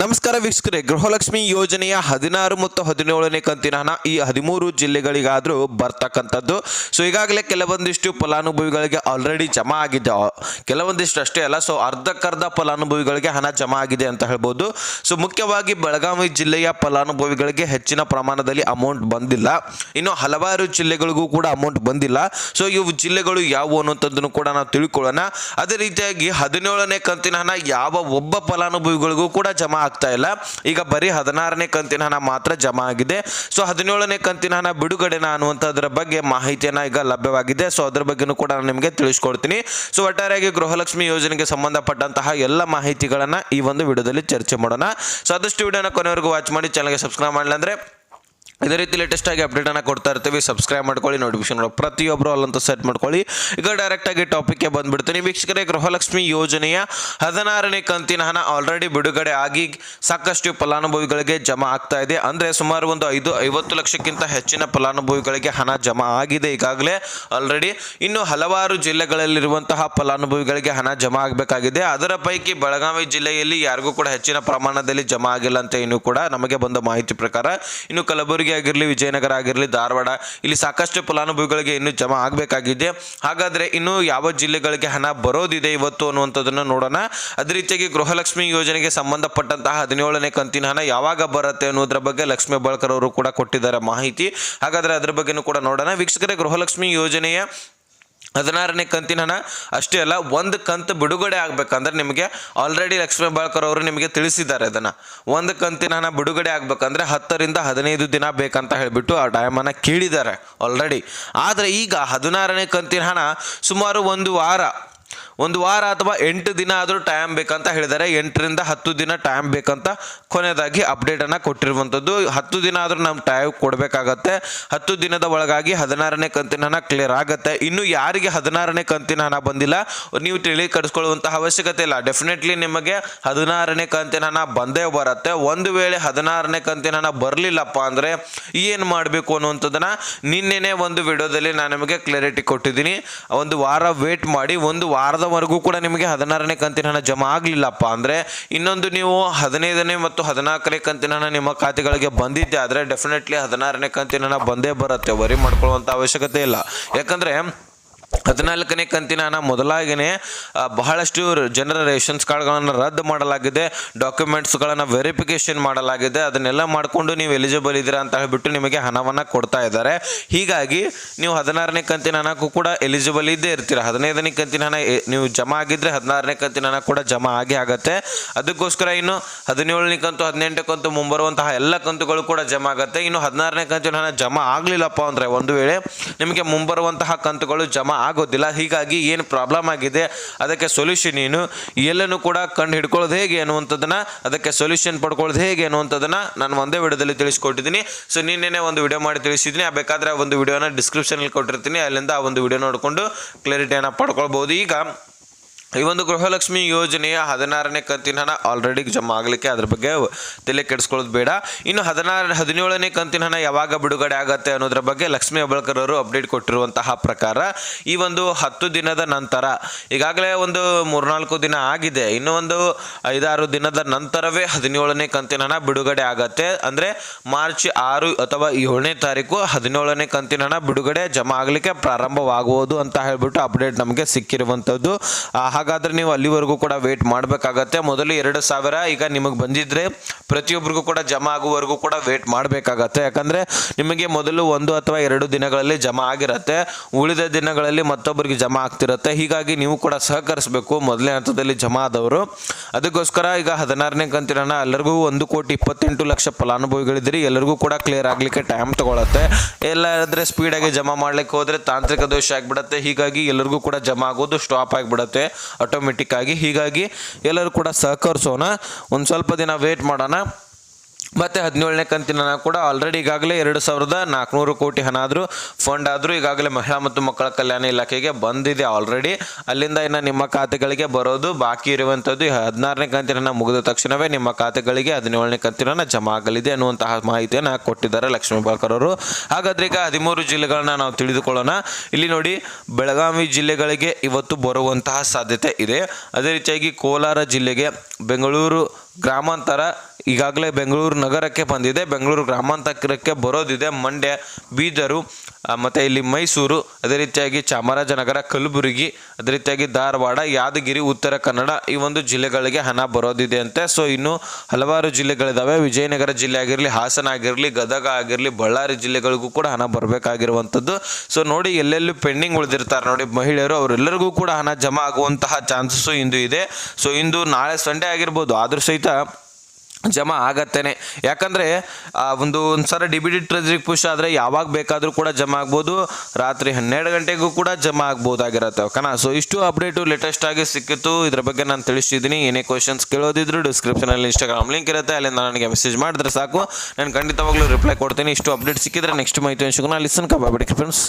ನಮಸ್ಕಾರ ವೀಕ್ಷಕರೇ, ಗೃಹಲಕ್ಷ್ಮಿ ಯೋಜನೆಯ ಹದಿನಾರು ಮತ್ತು ಹದಿನೇಳನೇ ಕಂತಿನ ಹಣ ಈ ಹದಿಮೂರು ಜಿಲ್ಲೆಗಳಿಗಾದರೂ ಬರ್ತಕ್ಕಂಥದ್ದು. ಸೊ ಈಗಾಗಲೇ ಕೆಲವೊಂದಿಷ್ಟು ಫಲಾನುಭವಿಗಳಿಗೆ ಆಲ್ರೆಡಿ ಜಮಾ ಆಗಿದೆ. ಕೆಲವೊಂದಿಷ್ಟು ಅಷ್ಟೇ ಅಲ್ಲ ಸೊ ಅರ್ಧಕ್ಕರ್ಧ ಫಲಾನುಭವಿಗಳಿಗೆ ಹಣ ಜಮಾ ಆಗಿದೆ ಅಂತ ಹೇಳ್ಬೋದು. ಸೊ ಮುಖ್ಯವಾಗಿ ಬೆಳಗಾವಿ ಜಿಲ್ಲೆಯ ಫಲಾನುಭವಿಗಳಿಗೆ ಹೆಚ್ಚಿನ ಪ್ರಮಾಣದಲ್ಲಿ ಅಮೌಂಟ್ ಬಂದಿಲ್ಲ. ಇನ್ನು ಹಲವಾರು ಜಿಲ್ಲೆಗಳಿಗೂ ಕೂಡ ಅಮೌಂಟ್ ಬಂದಿಲ್ಲ. ಸೊ ಇವು ಜಿಲ್ಲೆಗಳು ಯಾವುವು ಅನ್ನೋಂಥದ್ದನ್ನು ಕೂಡ ನಾವು ತಿಳ್ಕೊಳ್ಳೋಣ. ಅದೇ ರೀತಿಯಾಗಿ ಹದಿನೇಳನೇ ಕಂತಿನ ಹಣ ಯಾವ ಒಬ್ಬ ಫಲಾನುಭವಿಗಳಿಗೂ ಕೂಡ ಜಮಾ ಆಗ್ತಾ ಇಲ್ಲ. ಈಗ ಬರೀ ಹದಿನಾರನೇ ಕಂತಿನ ಹಣ ಮಾತ್ರ ಜಮಾ ಆಗಿದೆ. ಸೊ ಹದಿನೇಳನೇ ಕಂತಿನ ಹಣ ಬಿಡುಗಡೆನ ಅನ್ನುವಂಥದ್ರ ಬಗ್ಗೆ ಮಾಹಿತಿಯನ್ನು ಈಗ ಲಭ್ಯವಾಗಿದೆ. ಸೊ ಅದ್ರ ಬಗ್ಗೆನೂ ಕೂಡ ನಾನು ನಿಮಗೆ ತಿಳಿಸ್ಕೊಡ್ತೀನಿ. ಸೊ ಒಟ್ಟಾರೆಯಾಗಿ ಗೃಹಲಕ್ಷ್ಮಿ ಯೋಜನೆಗೆ ಸಂಬಂಧಪಟ್ಟಂತಹ ಎಲ್ಲ ಮಾಹಿತಿಗಳನ್ನು ಈ ಒಂದು ವಿಡಿಯೋದಲ್ಲಿ ಚರ್ಚೆ ಮಾಡೋಣ. ಸೊ ಆದಷ್ಟು ವಿಡಿಯೋನ ಕೊನೆವರೆಗೂ ವಾಚ್ ಮಾಡಿ ಚಾನಲ್ಗೆ ಸಬ್ಸ್ಕ್ರೈಬ್ ಅಂದ್ರೆ ಇದೇ ರೀತಿ ಲೇಟೆಸ್ಟ್ ಆಗಿ ಅಪ್ಡೇಟ್ ಅನ್ನ ಕೊಡ್ತಾ ಇರ್ತೀವಿ. ಸಬ್ಸ್ಕ್ರೈಬ್ ಮಾಡ್ಕೊಳ್ಳಿ ನೋಟಿಫಿಕೇಶನ್ ಪ್ರತಿಯೊಬ್ಬರು ಅಲ್ಲಂತ ಸೆಟ್ ಮಾಡ್ಕೊಳ್ಳಿ. ಈಗ ಡೈರೆಕ್ಟ್ ಆಗಿ ಟಾಪಿಕ್ಗೆ ಬಂದ್ಬಿಡ್ತೀನಿ. ವೀಕ್ಷಕರೇ, ಗೃಹಲಕ್ಷ್ಮಿ ಯೋಜನೆಯ ಹದಿನಾರನೇ ಕಂತಿನ ಹಣ ಆಲ್ರೆಡಿ ಬಿಡುಗಡೆ ಆಗಿ ಸಾಕಷ್ಟು ಫಲಾನುಭವಿಗಳಿಗೆ ಜಮಾ ಆಗ್ತಾ ಇದೆ. ಅಂದ್ರೆ ಸುಮಾರು ಒಂದು ಐದು, ಐವತ್ತು ಲಕ್ಷಕ್ಕಿಂತ ಹೆಚ್ಚಿನ ಫಲಾನುಭವಿಗಳಿಗೆ ಹಣ ಜಮಾ ಆಗಿದೆ ಈಗಾಗಲೇ ಆಲ್ರೆಡಿ ಇನ್ನು ಹಲವಾರು ಜಿಲ್ಲೆಗಳಲ್ಲಿರುವಂತಹ ಫಲಾನುಭವಿಗಳಿಗೆ ಹಣ ಜಮಾ ಆಗಬೇಕಾಗಿದೆ. ಅದರ ಪೈಕಿ ಬೆಳಗಾವಿ ಜಿಲ್ಲೆಯಲ್ಲಿ ಯಾರಿಗೂ ಕೂಡ ಹೆಚ್ಚಿನ ಪ್ರಮಾಣದಲ್ಲಿ ಜಮಾ ಆಗಿಲ್ಲ ಅಂತ ಇನ್ನು ಕೂಡ ನಮಗೆ ಬಂದ ಮಾಹಿತಿ ಪ್ರಕಾರ ಇನ್ನು ಕಲಬುರಗಿ ಆಗಿರಲಿ, ವಿಜಯನಗರ ಆಗಿರಲಿ, ಧಾರವಾಡ, ಇಲ್ಲಿ ಸಾಕಷ್ಟು ಫಲಾನುಭವಿಗಳಿಗೆ ಇನ್ನು ಜಮಾ ಆಗಬೇಕಾಗಿದೆ. ಹಾಗಾದರೆ ಇನ್ನು ಯಾವ ಜಿಲ್ಲೆಗಳಿಗೆ ಹಣ ಬರೋದಿದೆ ಇವತ್ತು ಅನ್ನುವಂಥದ್ದನ್ನು ನೋಡೋಣ. ಅದೇ ರೀತಿಯಾಗಿ ಗೃಹಲಕ್ಷ್ಮಿ ಯೋಜನೆಗೆ ಸಂಬಂಧಪಟ್ಟಂತಹ ಹದಿನೇಳನೇ ಕಂತಿನ ಹಣ ಯಾವಾಗ ಬರುತ್ತೆ ಅನ್ನೋದ್ರ ಬಗ್ಗೆ ಲಕ್ಷ್ಮೀ ಬಾಳ್ಕರ್ ಅವರು ಕೂಡ ಕೊಟ್ಟಿದ್ದಾರೆ ಮಾಹಿತಿ. ಹಾಗಾದರೆ ಅದರ ಬಗ್ಗೆನೂ ಕೂಡ ನೋಡೋಣ. ವೀಕ್ಷಕರೇ, ಗೃಹಲಕ್ಷ್ಮಿ ಯೋಜನೆಯ ಹದಿನಾರನೇ ಕಂತಿನ ಹಣ, ಅಷ್ಟೇ ಅಲ್ಲ, ಒಂದು ಕಂತು ಬಿಡುಗಡೆ ಆಗ್ಬೇಕಂದ್ರೆ ನಿಮಗೆ ಆಲ್ರೆಡಿ ಲಕ್ಷ್ಮೀ ಬಾಳ್ಕರ್ ಅವರು ನಿಮಗೆ ತಿಳಿಸಿದ್ದಾರೆ ಅದನ್ನು ಒಂದು ಕಂತಿನ ಹಣ ಬಿಡುಗಡೆ ಆಗ್ಬೇಕಂದ್ರೆ ಹತ್ತರಿಂದ ಹದಿನೈದು ದಿನ ಬೇಕಂತ ಹೇಳಿಬಿಟ್ಟು ಆ ಟೈಮನ್ನು ಕೇಳಿದ್ದಾರೆ ಆಲ್ರೆಡಿ ಆದರೆ ಈಗ ಹದಿನಾರನೇ ಕಂತಿನ ಹಣ ಸುಮಾರು ಒಂದು ವಾರ ಒಂದು ವಾರ ಅಥವಾ ಎಂಟು ದಿನ ಆದರೂ ಟೈಮ್ ಬೇಕಂತ ಹೇಳಿದ್ದಾರೆ. ಎಂಟರಿಂದ ಹತ್ತು ದಿನ ಟೈಮ್ ಬೇಕಂತ ಕೊನೆಯದಾಗಿ ಅಪ್ಡೇಟನ್ನು ಕೊಟ್ಟಿರುವಂಥದ್ದು ಹತ್ತು ದಿನ ಆದರೂ ನಮ್ಮ ಟೈಮ್ ಕೊಡಬೇಕಾಗತ್ತೆ. ಹತ್ತು ದಿನದ ಒಳಗಾಗಿ ಹದಿನಾರನೇ ಕಂತಿನ ಹಣ ಕ್ಲಿಯರ್ ಆಗುತ್ತೆ. ಇನ್ನು ಯಾರಿಗೆ ಹದಿನಾರನೇ ಕಂತಿನ ಹಣ ಬಂದಿಲ್ಲ, ನೀವು ತಿಳಿ ಕಡಿಸ್ಕೊಳ್ಳುವಂತಹ ಅವಶ್ಯಕತೆ ಇಲ್ಲ. ಡೆಫಿನೆಟ್ಲಿ ನಿಮಗೆ ಹದಿನಾರನೇ ಕಂತಿನ ಹಣ ಬಂದೇ ಬರುತ್ತೆ. ಒಂದು ವೇಳೆ ಹದಿನಾರನೇ ಕಂತಿನ ಹಣ ಬರಲಿಲ್ಲಪ್ಪ ಅಂದರೆ ಏನು ಮಾಡಬೇಕು ಅನ್ನುವಂಥದ್ದನ್ನ ನಿನ್ನೆನೇ ಒಂದು ವಿಡಿಯೋದಲ್ಲಿ ನಾನು ನಿಮಗೆ ಕ್ಲಾರಿಟಿ ಕೊಟ್ಟಿದ್ದೀನಿ. ಒಂದು ವಾರ ವೇಟ್ ಮಾಡಿ, ಒಂದು ವಾರದವರೆಗೂ ಕೂಡ ನಿಮಗೆ ಹದಿನಾರನೇ ಕಂತಿನ ಹಣ ಜಮಾ ಆಗಲಿಲ್ಲಪ್ಪ. ಅಂದರೆ ಇನ್ನೊಂದು ನೀವು ಹದಿನೈದನೇ ಮತ್ತು ಹದಿನಾಲ್ಕನೇ ಕಂತಿನ ಹಣ ನಿಮ್ಮ ಖಾತೆಗಳಿಗೆ ಬಂದಿದ್ದೆ ಆದರೆ ಡೆಫಿನೆಟ್ಲಿ ಹದಿನಾರನೇ ಕಂತಿನ ಹಣ ಬಂದೇ ಬರುತ್ತೆ. ವರಿ ಮಾಡ್ಕೊಳ್ಳುವಂಥ ಅವಶ್ಯಕತೆ ಇಲ್ಲ. ಯಾಕಂದರೆ ಹದಿನಾಲ್ಕನೇ ಕಂತಿನ ಹಣ ಮೊದಲಾಗಿನೇ ಬಹಳಷ್ಟು ಜನರ ರೇಷನ್ಸ್ ಕಾರ್ಡ್ಗಳನ್ನು ರದ್ದು ಮಾಡಲಾಗಿದೆ, ಡಾಕ್ಯುಮೆಂಟ್ಸ್ಗಳನ್ನು ವೆರಿಫಿಕೇಶನ್ ಮಾಡಲಾಗಿದೆ, ಅದನ್ನೆಲ್ಲ ಮಾಡಿಕೊಂಡು ನೀವು ಎಲಿಜಿಬಲ್ ಇದ್ದೀರಾ ಅಂತ ಹೇಳಿಬಿಟ್ಟು ನಿಮಗೆ ಹಣವನ್ನು ಕೊಡ್ತಾ ಇದ್ದಾರೆ. ಹೀಗಾಗಿ, ನೀವು ಹದಿನಾರನೇ ಕಂತಿನ ಹಣಕ್ಕೂ ಕೂಡ ಎಲಿಜಿಬಲ್ ಇದ್ದೇ ಇರ್ತೀರ. ಹದಿನೈದನೇ ಕಂತಿನ ಹಣ ನೀವು ಜಮಾ ಆಗಿದ್ದರೆ ಹದಿನಾರನೇ ಕಂತಿನ ಹಣ ಕೂಡ ಜಮಾ ಆಗೇ ಆಗುತ್ತೆ. ಅದಕ್ಕೋಸ್ಕರ ಇನ್ನು ಹದಿನೇಳನೇ ಕಂತು ಹದಿನೆಂಟನೇ ಕಂತು, ಮುಂಬರುವಂತಹ ಎಲ್ಲ ಕಂತುಗಳು ಕೂಡ ಜಮಾ ಆಗುತ್ತೆ. ಇನ್ನು ಹದಿನಾರನೇ ಕಂತಿನ ಹಣ ಜಮಾ ಆಗಲಿಲ್ಲಪ್ಪ ಅಂದರೆ ಒಂದು ವೇಳೆ ನಿಮಗೆ ಮುಂಬರುವಂತಹ ಕಂತುಗಳು ಜಮಾ ಆಗೋದಿಲ್ಲ. ಹೀಗಾಗಿ ಏನು ಪ್ರಾಬ್ಲಮ್ ಆಗಿದೆ? ಅದಕ್ಕೆ ಸೊಲ್ಯೂಷನ್ ಏನು? ಎಲ್ಲನೂ ಕೂಡ ಕಂಡು ಹಿಡ್ಕೊಳ್ಳೋದು ಹೇಗೆ ಅನ್ನುವಂಥದ್ದನ್ನು, ಅದಕ್ಕೆ ಸೊಲ್ಯೂಷನ್ ಪಡ್ಕೊಳ್ಳೋದು ಹೇಗೆ ಅನ್ನುವಂಥದ್ದನ್ನು ನಾನು ಒಂದೇ ವಿಡಿಯೋದಲ್ಲಿ ತಿಳಿಸ್ಕೊಟ್ಟಿದ್ದೀನಿ. ಸೊ ನಿನ್ನೆನೇ ಒಂದು ವಿಡಿಯೋ ಮಾಡಿ ತಿಳಿಸಿದ್ದೀನಿ. ಆ ಬೇಕಾದ್ರೆ ಒಂದು ವಿಡಿಯೋನ ಡಿಸ್ಕ್ರಿಪ್ಷನಲ್ಲಿ ಕೊಟ್ಟಿರ್ತೀನಿ. ಅಲ್ಲಿಂದ ಆ ಒಂದು ವಿಡಿಯೋ ನೋಡಿಕೊಂಡು ಕ್ಲಾರಿಟಿಯನ್ನು ಪಡ್ಕೊಳ್ಬೋದು. ಈಗ ಈ ಒಂದು ಗೃಹಲಕ್ಷ್ಮಿ ಯೋಜನೆಯ ಹದಿನಾರನೇ ಕಂತಿನ ಹಣ ಆಲ್ರೆಡಿ ಜಮಾ ಆಗಲಿಕ್ಕೆ ಅದ್ರ ಬಗ್ಗೆ ತಲೆ ಕೆಡಿಸ್ಕೊಳ್ಳೋದು ಬೇಡ. ಇನ್ನು ಹದಿನಾರು ಹದಿನೇಳನೇ ಕಂತಿನ ಹಣ ಯಾವಾಗ ಬಿಡುಗಡೆ ಆಗತ್ತೆ ಅನ್ನೋದ್ರ ಬಗ್ಗೆ ಲಕ್ಷ್ಮೀ ಹೆಬ್ಬಾಳ್ಕರ್ ಅವರು ಅಪ್ಡೇಟ್ ಕೊಟ್ಟಿರುವಂತಹ ಪ್ರಕಾರ ಈ ಒಂದು ಹತ್ತು ದಿನದ ನಂತರ ಈಗಾಗಲೇ ಒಂದು ಮೂರ್ನಾಲ್ಕು ದಿನ ಆಗಿದೆ ಇನ್ನು ಒಂದು ಐದಾರು ದಿನದ ನಂತರವೇ ಹದಿನೇಳನೇ ಕಂತಿನ ಹಣ ಬಿಡುಗಡೆ ಆಗತ್ತೆ. ಅಂದರೆ ಮಾರ್ಚ್ ಆರು ಅಥವಾ ಏಳನೇ ತಾರೀಕು ಹದಿನೇಳನೇ ಕಂತಿನ ಹಣ ಬಿಡುಗಡೆ ಜಮಾ ಆಗಲಿಕ್ಕೆ ಪ್ರಾರಂಭವಾಗುವುದು ಅಂತ ಹೇಳಿಬಿಟ್ಟು ಅಪ್ಡೇಟ್ ನಮಗೆ ಸಿಕ್ಕಿರುವಂಥದ್ದು. ಆ, ಹಾಗಾದ್ರೆ ನೀವು ಅಲ್ಲಿವರೆಗೂ ಕೂಡ ವೇಟ್ ಮಾಡಬೇಕಾಗತ್ತೆ. ಮೊದಲು ಎರಡು ಸಾವಿರ ಈಗ ನಿಮಗೆ ಬಂದಿದ್ರೆ ಪ್ರತಿಯೊಬ್ಬರಿಗೂ ಕೂಡ ಜಮಾ ಆಗುವವರೆಗೂ ಕೂಡ ವೇಟ್ ಮಾಡಬೇಕಾಗತ್ತೆ. ಯಾಕಂದರೆ ನಿಮಗೆ ಮೊದಲು ಒಂದು ಅಥವಾ ಎರಡು ದಿನಗಳಲ್ಲಿ ಜಮಾ ಆಗಿರತ್ತೆ. ಉಳಿದ ದಿನಗಳಲ್ಲಿ ಮತ್ತೊಬ್ಬರಿಗೆ ಜಮಾ ಆಗ್ತಿರತ್ತೆ. ಹೀಗಾಗಿ ನೀವು ಕೂಡ ಸಹಕರಿಸಬೇಕು. ಮೊದಲನೇ ಹಂತದಲ್ಲಿ ಜಮಾ ಆದವರು. ಅದಕ್ಕೋಸ್ಕರ ಈಗ ಹದಿನಾರನೇ ಕಂತಿನ ಎಲ್ಲರಿಗೂ ಒಂದು ಕೋಟಿ ಇಪ್ಪತ್ತೆಂಟು ಲಕ್ಷ ಫಲಾನುಭವಿಗಳಿದ್ದೀರಿ. ಎಲ್ಲರಿಗೂ ಕೂಡ ಕ್ಲಿಯರ್ ಆಗಲಿಕ್ಕೆ ಟೈಮ್ ತೊಗೊಳತ್ತೆ. ಎಲ್ಲಾದರೆ ಸ್ಪೀಡಾಗಿ ಜಮಾ ಮಾಡಲಿಕ್ಕೆ ಹೋದರೆ ತಾಂತ್ರಿಕ ದೋಷ ಆಗಿಬಿಡತ್ತೆ. ಹೀಗಾಗಿ ಎಲ್ಲರಿಗೂ ಕೂಡ ಜಮಾ ಆಗೋದು ಸ್ಟಾಪ್ ಆಗಿಬಿಡತ್ತೆ. ಆಟೋಮೆಟಿಕ್ ಆಗಿ. ಹೀಗಾಗಿ ಎಲ್ಲರೂ ಕೂಡ ಸಹಕರಿಸೋಣ. ಒಂದು ಸ್ವಲ್ಪ ದಿನ ವೇಟ್ ಮಾಡೋಣ. ಮತ್ತೆ ಹದಿನೇಳನೇ ಕಂತಿನ ಕೂಡ ಆಲ್ರೆಡಿ ಈಗಾಗಲೇ ಎರಡು ಸಾವಿರದ ನಾಲ್ಕುನೂರು ಕೋಟಿ ಹಣ ಆದರೂ ಫಂಡ್ ಆದರೂ ಈಗಾಗಲೇ ಮಹಿಳಾ ಮತ್ತು ಮಕ್ಕಳ ಕಲ್ಯಾಣ ಇಲಾಖೆಗೆ ಬಂದಿದೆ ಆಲ್ರೆಡಿ ಅಲ್ಲಿಂದ ಇನ್ನು ನಿಮ್ಮ ಖಾತೆಗಳಿಗೆ ಬರೋದು ಬಾಕಿ ಇರುವಂಥದ್ದು ಹದಿನಾರನೇ ಕಂತಿನ ಮುಗಿದ ತಕ್ಷಣವೇ ನಿಮ್ಮ ಖಾತೆಗಳಿಗೆ ಹದಿನೇಳನೇ ಕಂತಿನ ಜಮಾ ಆಗಲಿದೆ ಅನ್ನುವಂತಹ ಮಾಹಿತಿಯನ್ನು ಕೊಟ್ಟಿದ್ದಾರೆ ಲಕ್ಷ್ಮೀ ಬಾಳ್ಕರ್ ಅವರು. ಹಾಗಾದ್ರೆ ಈಗ ಹದಿಮೂರು ಜಿಲ್ಲೆಗಳನ್ನ ನಾವು ತಿಳಿದುಕೊಳ್ಳೋಣ. ಇಲ್ಲಿ ನೋಡಿ, ಬೆಳಗಾವಿ ಜಿಲ್ಲೆಗಳಿಗೆ ಇವತ್ತು ಬರುವಂತಹ ಸಾಧ್ಯತೆ ಇದೆ. ಅದೇ ರೀತಿಯಾಗಿ ಕೋಲಾರ ಜಿಲ್ಲೆಗೆ ಬೆಂಗಳೂರು ಗ್ರಾಮಾಂತರ ಈಗಾಗಲೇ ಬೆಂಗಳೂರು ನಗರಕ್ಕೆ ಬಂದಿದೆ. ಬೆಂಗಳೂರು ಗ್ರಾಮಾಂತರಕ್ಕೆ ಬರೋದಿದೆ. ಮಂಡ್ಯ ಬೀದರು ಮತ್ತೆ ಇಲ್ಲಿ ಮೈಸೂರು, ಅದೇ ರೀತಿಯಾಗಿ ಚಾಮರಾಜನಗರ, ಕಲಬುರಗಿ, ಅದೇ ರೀತಿಯಾಗಿ ಧಾರವಾಡ, ಯಾದಗಿರಿ, ಉತ್ತರ ಕನ್ನಡ ಈ ಒಂದು ಜಿಲ್ಲೆಗಳಿಗೆ ಹಣ ಬರೋದಿದೆ ಅಂತೆ. ಸೊ ಇನ್ನು ಹಲವಾರು ಜಿಲ್ಲೆಗಳಿದ್ದಾವೆ ವಿಜಯನಗರ ಜಿಲ್ಲೆ ಆಗಿರಲಿ, ಹಾಸನ ಆಗಿರಲಿ, ಗದಗ ಆಗಿರಲಿ, ಬಳ್ಳಾರಿ ಜಿಲ್ಲೆಗಳಿಗೂ ಕೂಡ ಹಣ ಬರಬೇಕಾಗಿರುವಂಥದ್ದು. ಸೊ ನೋಡಿ ಎಲ್ಲೆಲ್ಲೂ ಪೆಂಡಿಂಗ್ ಉಳಿದಿರ್ತಾರೆ ನೋಡಿ ಮಹಿಳೆಯರು, ಅವರೆಲ್ಲರಿಗೂ ಕೂಡ ಹಣ ಜಮಾ ಆಗುವಂತಹ ಚಾನ್ಸಸ್ಸು ಇಂದು ಇದೆ. ಸೊ ಇಂದು ನಾಳೆ ಸಂಡೇ ಆಗಿರ್ಬೋದು. ಆದರೂ ಸಹಿತ ಜಮಾ ಆಗತ್ತೇನೆ. ಯಾಕಂದರೆ ಒಂದು ಒಂದ್ಸಲ ಡಿ ಬಿ ಡಿ ಟ್ರೆಜರಿಗೆ ಪುಷ್ ಆದರೆ ಯಾವಾಗ ಬೇಕಾದರೂ ಕೂಡ ಜಮಾ ಆಗ್ಬೋದು. ರಾತ್ರಿ ಹನ್ನೆರಡು ಗಂಟೆಗೂ ಕೂಡ ಜಮಾ ಆಗ್ಬೋದಾಗಿರತ್ತೆ. ಓಕೆನಾ? ಸೊ ಇಷ್ಟು ಅಪ್ಡೇಟು ಲೇಟೆಸ್ಟ್ ಆಗಿ ಸಿಕ್ಕಿತ್ತು. ಇದ್ರ ಬಗ್ಗೆ ನಾನು ತಿಳಿಸಿದ್ದೀನಿ ಏನೇ ಕ್ವಶನ್ಸ್ ಕೇಳೋದಿದ್ರು ಡಿಸ್ಕ್ರಿಪ್ಷನಲ್ಲಿ ಇನ್ಸ್ಟಾಗ್ರಾಮ್ ಲಿಂಕ್ ಇರುತ್ತೆ. ಅಲ್ಲಿಂದ ನನಗೆ ಮೆಸೇಜ್ ಮಾಡಿದ್ರೆ ಸಾಕು. ನಾನು ಖಂಡಿತವಾಗ್ಲೂ ರಿಪ್ಲೈ ಕೊಡ್ತೀನಿ. ಇಷ್ಟು ಅಪ್ಡೇಟ್ ಸಿಕ್ಕಿದ್ರೆ ನೆಕ್ಸ್ಟ್ ಮಾಹಿತಿ ನಾನು ಲಿಸನ್ ಕಬಾಬಿಡಿ ಫ್ರೆಂಡ್ಸ್